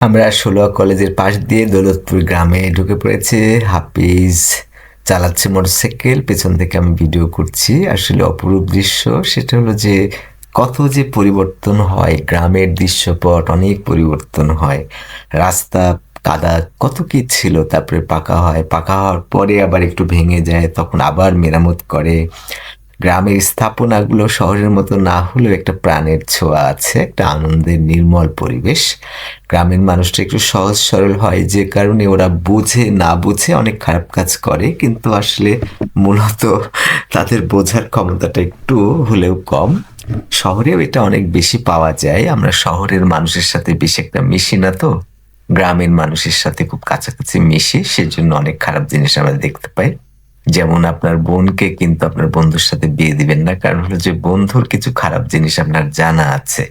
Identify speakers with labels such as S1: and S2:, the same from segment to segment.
S1: আমরা ষোলোয়া কলেজের পাশ দিয়ে দৌলতপুর গ্রামে ঢুকে পড়েছে। হাফিজ চালাচ্ছে মোটরসাইকেল, পেছন থেকে আমি ভিডিও করছি। আসলে অপরূপ দৃশ্য সেটা হলো যে কত যে পরিবর্তন হয়, গ্রামের দৃশ্যপট অনেক পরিবর্তন হয়। রাস্তা কাদা কত কি ছিল, তারপরে পাকা হয়। পাকা হওয়ার পরে আবার একটু ভেঙে যায়, তখন আবার মেরামত করে। গ্রামের স্থাপনাগুলো শহরের মতো না হলেও একটা প্রাণের ছোঁয়া আছে, একটা আনন্দের নির্মল পরিবেশ। গ্রামের মানুষটা একটু সহজ সরল হয় যে কারণে ওরা বুঝে, না বুঝে অনেক খারাপ কাজ করে, কিন্তু আসলে মূলত তাদের বোঝার ক্ষমতাটা একটু হলেও কম। শহরেও এটা অনেক বেশি পাওয়া যায়। আমরা শহরের মানুষের সাথে বেশি একটা মিশি না তো। গ্রামের মানুষের সাথে খুব কাছাকাছি মিশি, সেজন্য অনেক খারাপ জিনিস আমরা দেখতে পাই। যেমন আপনার বোনকে কিন্তু আপনার বন্ধুর সাথে বিয়ে দিবেন না। কারণ হলো যে বন্ধুর কিছু খারাপ জিনিস আপনার জানা আছে।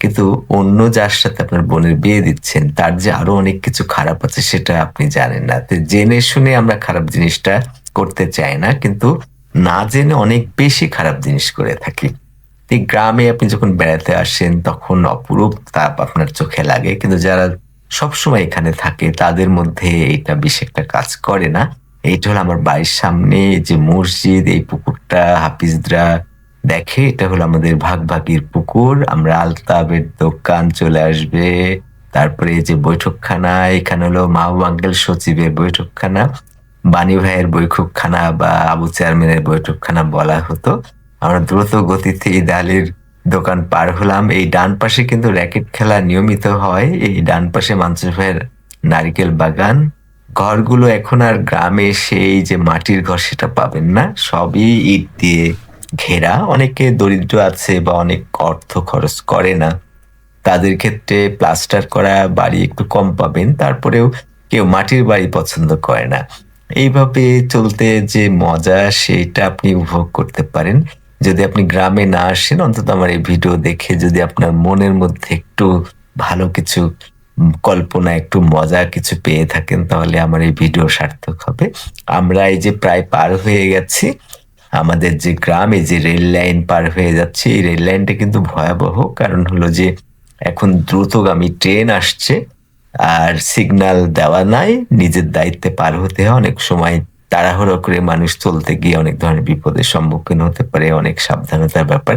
S1: কিন্তু অন্য যার সাথে আপনার বোনের বিয়ে দিচ্ছেন, তার যে আরও অনেক কিছু খারাপ আছে সেটা আপনি জানেন না। জেনে শুনে আমরা খারাপ জিনিসটা করতে চাই না, কিন্তু না জেনে অনেক বেশি খারাপ জিনিস করে থাকি। গ্রামে আপনি যখন বেড়াতে আসেন, তখন অপরূপ তাপ আপনার চোখে লাগে। কিন্তু যারা সবসময় এখানে থাকে, তাদের মধ্যে এটা বেশি একটা কাজ করে না। এইটা হলো আমার বাড়ির সামনে যে মসজিদ, এই পুকুরটা, হাফিজরা দেখে, এটা হলো আমাদের ভাগ ভাগভাগির পুকুর। আমরা আলতাবের দোকান চলে আসবে, তারপরে এই যে বৈঠকখানা, এখানে হলো মাহবুব আঙ্কেল সচিবের বৈঠকখানা, বাণী ভাইয়ের বৈঠকখানা বা আবু চেয়ারম্যানের বৈঠকখানা বলা হতো। আমরা দ্রুত গতিতে ঈদ আলীর দোকান পার হলাম। এই ডান পাশে কিন্তু র্যাকেট খেলা নিয়মিত হয়। এই ডান পাশে মানসুর ভাইয়ের নারিকেল বাগান। ঘরগুলো এখন আর গ্রামে সেই যে মাটির ঘর সেটা পাবেন না। সবই ইট দিয়ে ঘেরা। অনেকে দরিদ্র আছে বা অনেক অর্থ খরচ করে না। তাদের ক্ষেত্রে প্লাস্টার করা বাড়ি একটু কম পাবেন, তারপরেও কেউ মাটির বাড়ি পছন্দ করে না। এইভাবে চলতে যে মজা, সেটা আপনি উপভোগ করতে পারেন। যদি আপনি গ্রামে না আসেন, অন্তত আমার এই ভিডিও দেখে যদি আপনার মনের মধ্যে একটু ভালো কিছু কল্পনা একটু মজা কিছু পেয়ে থাকেন, তাহলে আমার এই ভিডিও সার্থক হবে। আমরা এই যে প্রায় পার হয়ে গেছি, আমাদের যে গ্রামে যে রেল লাইন পার হয়ে যাচ্ছে, এই রেল লাইনটা কিন্তু ভয়াবহ। কারণ হলো যে এখন দ্রুতগামী ট্রেন আসছে, আর সিগন্যাল দেওয়া নাই, নিজের দায়িত্বে পার হতে হয়, অনেক সময় তাড়াহুড়ো করে মানুষ চলতে গিয়ে অনেক ধরনের বিপদের সম্মুখীন হতে পারে, অনেক সাবধানতার ব্যাপার।